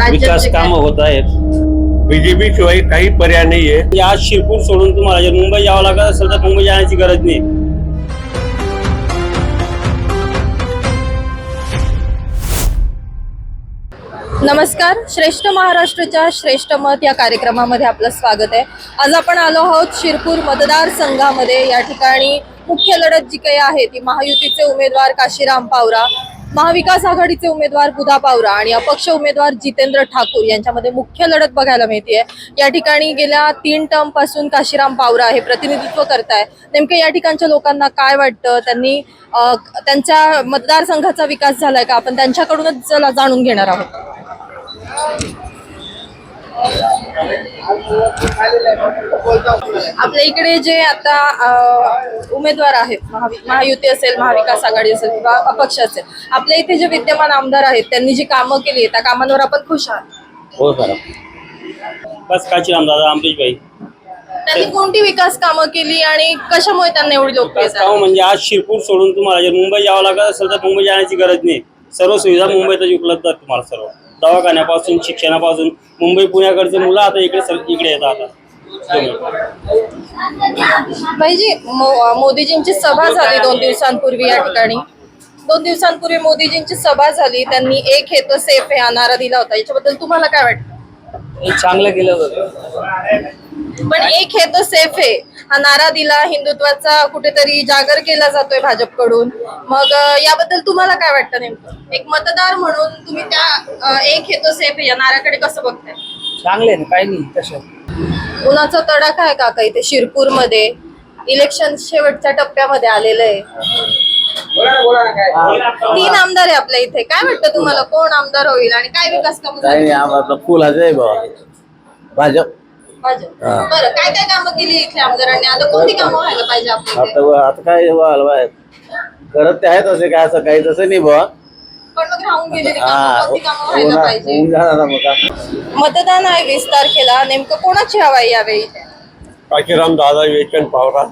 विकास कामं होत आहेत. बीजेपी शिवाय काही पर्याय नाहीये. आज शिरपूर सोडून तुम्हाला जर मुंबई यावं लागत असेल तर मुंबई जाण्याची गरज नाही. नमस्कार. श्रेष्ठ महाराष्ट्राच्या श्रेष्ठ मत या कार्यक्रमामध्ये आपलं स्वागत आहे. आज आपण आलो आहोत शिरपूर मतदारसंघामध्ये. या ठिकाणी मुख्य लढत जी काही आहे ती महायुतीचे उमेदवार काशीराम पावरा महाविकास आघाडीचे उमेदवार बुधा पावरा आणि अपक्ष उमेदवार जितेंद्र ठाकूर यांच्यामध्ये मुख्य लढत बघायला मिळते या ठिकाणी गेल्या तीन टर्मपासून काशीराम पावरा हे प्रतिनिधित्व करताय. नेमकं या ठिकाणच्या लोकांना काय वाटतं? त्यांनी त्यांच्या मतदारसंघाचा विकास झालाय का? आपण त्यांच्याकडूनच जाणून घेणार आहोत. आपल्या इकडे जे आता उमेदवार आहेत महायुती असेल महाविकास आघाडी असेल किंवा अपक्ष असेल आपल्या इथे जे विद्यमान आमदार आहेत त्यांनी जी कामं केली त्या कामांवर आपण खुश आहात? हो सर. बस काशीराम दादा अमरीश भाई. त्यांनी कोणती विकास कामं केली आणि कशामुळे त्यांना एवढी कामं म्हणजे आज शिरपूर सोडून तुम्हाला जर मुंबई यावं लागत असेल तर मुंबई जाण्याची गरज नाही. सर्व सुविधा मुंबईतच उपलब्ध आहेत तुम्हाला सर्व. दवाखान्यापासून शिक्षणापासून मुंबई पुण्याकडचे मुलं आता इकडे सर- इकडे येतात आता. भाईजी मो- मोदीजींची सभा झाली दोन दिवसांपूर्वी या ठिकाणी. दोन दिवसांपूर्वी मोदीजींची सभा झाली त्यांनी एक हे तो सेफ हा नारा दिला होता. याच्याबद्दल तुम्हाला काय वाटतं? चांगलं केलं होतं. पण एक हे तो सेफ आहे. हा नारा दिला हिंदुत्वाचा कुठेतरी जागर केला जातोय भाजपकडून. मग याबद्दल तुम्हाला काय वाटतं नेमकं? एक मतदार म्हणून तुम्ही त्या एक हे तो सेफ आहे. या नाऱ्याकडे कसं बघताय? चांगले ना काही नाही तसं उन्हाचा तडाखा आहे काका इथे शिरपूरमध्ये इलेक्शन शेवटच्या टप्प्यामध्ये आलेलं आहे. तीन आमदार आहे आपल्या इथे. काय वाटतं तुम्हाला? कोण आमदार होईल आणि काय विकास काम फुल भाजप भाजप हा. बरं काय काय कामं केली इथल्या आमदारांनी? आता कोणती कामं व्हायला पाहिजे आपल्या इथे? आता व- आता काय व्हायला बाय करत ते आहेत असे काय असं काही तसं नाही बुवा. पण मग राहून गेलेली हा कामं. कोणती कामं होऊन व्हायला पाहिजे? होऊन जाणार ना मग आता. मतदान आहे वीस तारखेला. नेमकं कोणाची हवा आहे यावेळी काशीराम दादा विवेचन पावरा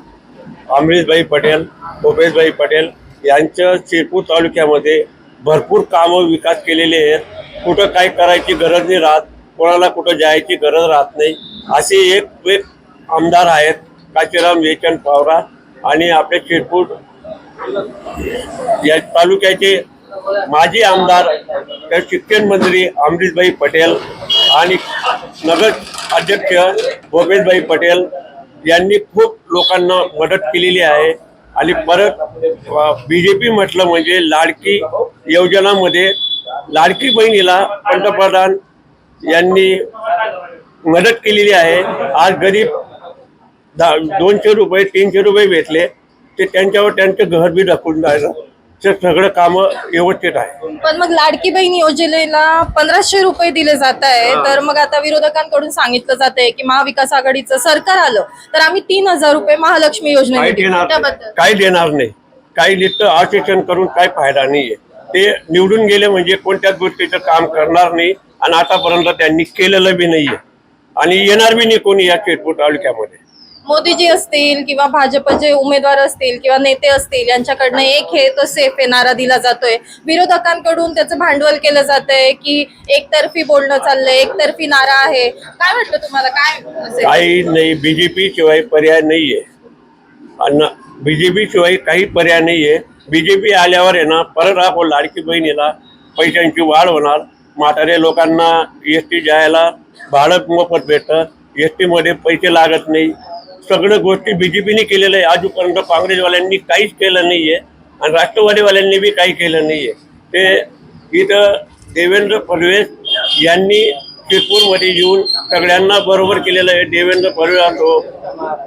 अमरीशभाई पटेल भूपेशभाई पटेल यांच्या शिरपूर तालुक्यामध्ये भरपूर कामं विकास केलेले आहेत. कुठं काय करायची गरज नाही राहत. कोणाला कुठं जायची गरज राहत नाही. असे एक एक आमदार आहेत काशीराम वेचन पावरा आणि आपले शिरपूर या तालुक्याचे माजी आमदार तर शिक्षण मंत्री अमरीशभाई पटेल आणि नगर अध्यक्ष भोपेशभाई पटेल यांनी खूप लोकांना मदत केलेली आहे. आणि परत बी जे पी म्हटलं म्हणजे लाडकी योजनामध्ये लाडकी बहिणीला पंतप्रधान यांनी मदत केलेली आहे. आज गरीब दा- दोनशे रुपये तीनशे रुपये भेटले. ते त्यांच्यावर त्यांचं घर बी दाखवून जायचं ते सगळं कामं व्यवस्थित आहे. पण मग लाडकी बहीण योजनेला पंधराशे रुपये दिले जात आहे. तर मग आता विरोधकांकडून सांगितलं जात आहे की महाविकास आघाडीचं सरकार आलं तर आम्ही तीन हजार रुपये महालक्ष्मी काही योजनेमध्ये देऊ. देणार काही देणार नाही. काही नुसतं आश्वासन करून काही फायदा नाहीये. ते निवडून गेले म्हणजे कोणत्याच गोष्टीचं काम करणार नाही. आणि आतापर्यंत त्यांनी केलेलं बी नाहीये. आणि येणार बी नाही कोणी या शिरपूर तालुक्यामध्ये. मोदीजी असतील किंवा भाजपचे उमेदवार असतील किंवा नेते असतील यांच्याकडनं एक हे तो सेफ आहे नारा दिला जातोय. विरोधकांकडून त्याचं भांडवल केलं जातंय की एकतर्फी बोलणं चाललंय एकतर्फी नारा आहे. काय वाटतं तुम्हाला? काय असेल? काही नाही बीजेपी शिवाय पर्याय नाहीये. आणि बीजेपी शिवाय काही पर्याय नाहीये. बीजेपी आल्यावर आहे ना परत आपण लाडकी बहिणीला पैशांची वाढ होणार. म्हातारे लोकांना एस टी जायला भाडं मोफत भेटतं. एस टीमध्ये पैसे लागत नाही. सगळं गोष्टी बी जे पीने केलेलं आहे. आजूपर्यंत काँग्रेसवाल्यांनी काहीच केलं नाही आहे आणि राष्ट्रवादीवाल्यांनी बी काही केलं नाही आहे ते इथं देवेंद्र फडणवीस यांनी शिरपूरमध्ये येऊन सगळ्यांना बरोबर केलेलं आहे. देवेंद्र फडणवीस असो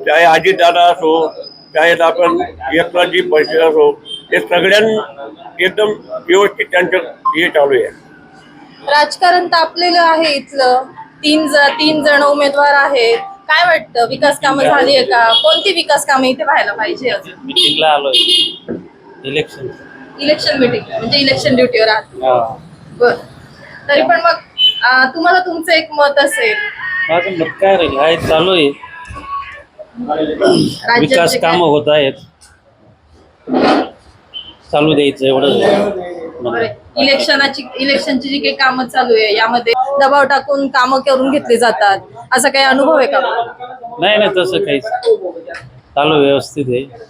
चाहे अजितदादा असो चाहे आपण एकनाथजी पैसे असो हे सगळ्यां एकदम व्यवस्थित त्यांचं हे चालू आहे. राजकारण तापलेलं आहे इथलं. तीन ज तीन जण उमेदवार आहेत. काय वाटतं? विकास कामं झाली आहे का? कोणती विकास कामं इथे व्हायला पाहिजे अजून? मिटिंगला आलोय. इलेक्शन इलेक्शन मिटिंग म्हणजे इलेक्शन ड्युटीवर आहात बर. तरी पण मग अं, तुम्हाला तुमचं एक मत असेल. माझं मत काय राहील? हाय चालू आहे. विकास काय- कामं होत आहेत. चालू द्यायचं एवढंच. बरं, इलेक्शनाची इलेक्शनची जी काही कामं चालू आहे यामध्ये दबाव टाकून कामं करून घेतली जातात. असा काही अनुभव आहे का? नाही नाही तसं काहीच. चालू व्यवस्थित आहे.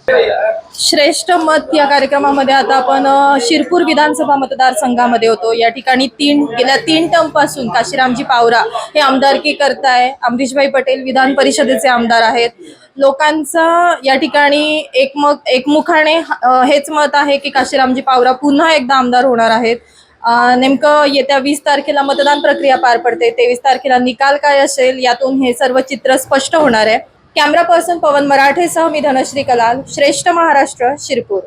श्रेष्ठ मत या कार्यक्रमामध्ये आता आपण शिरपूर विधानसभा मतदारसंघामध्ये होतो. या ठिकाणी तीन गेल्या तीन टर्मपासून काशीरामजी पावरा हे आमदारकी करताय. अमरीशभाई पटेल विधान परिषदेचे आमदार आहेत. लोकांचं या ठिकाणी एकमत एकमुखाने हेच मत आहे की काशीरामजी पावरा पुन्हा एकदा आमदार होणार आहेत. नेमकं येत्या वीस तारखेला मतदान प्रक्रिया पार पडते. तेवीस तारखेला निकाल काय असेल यातून हे सर्व चित्र स्पष्ट होणार आहे. कॅमेरा पर्सन पवन मराठेसह मी धनश्री कलाल श्रेष्ठ महाराष्ट्र शिरपूर.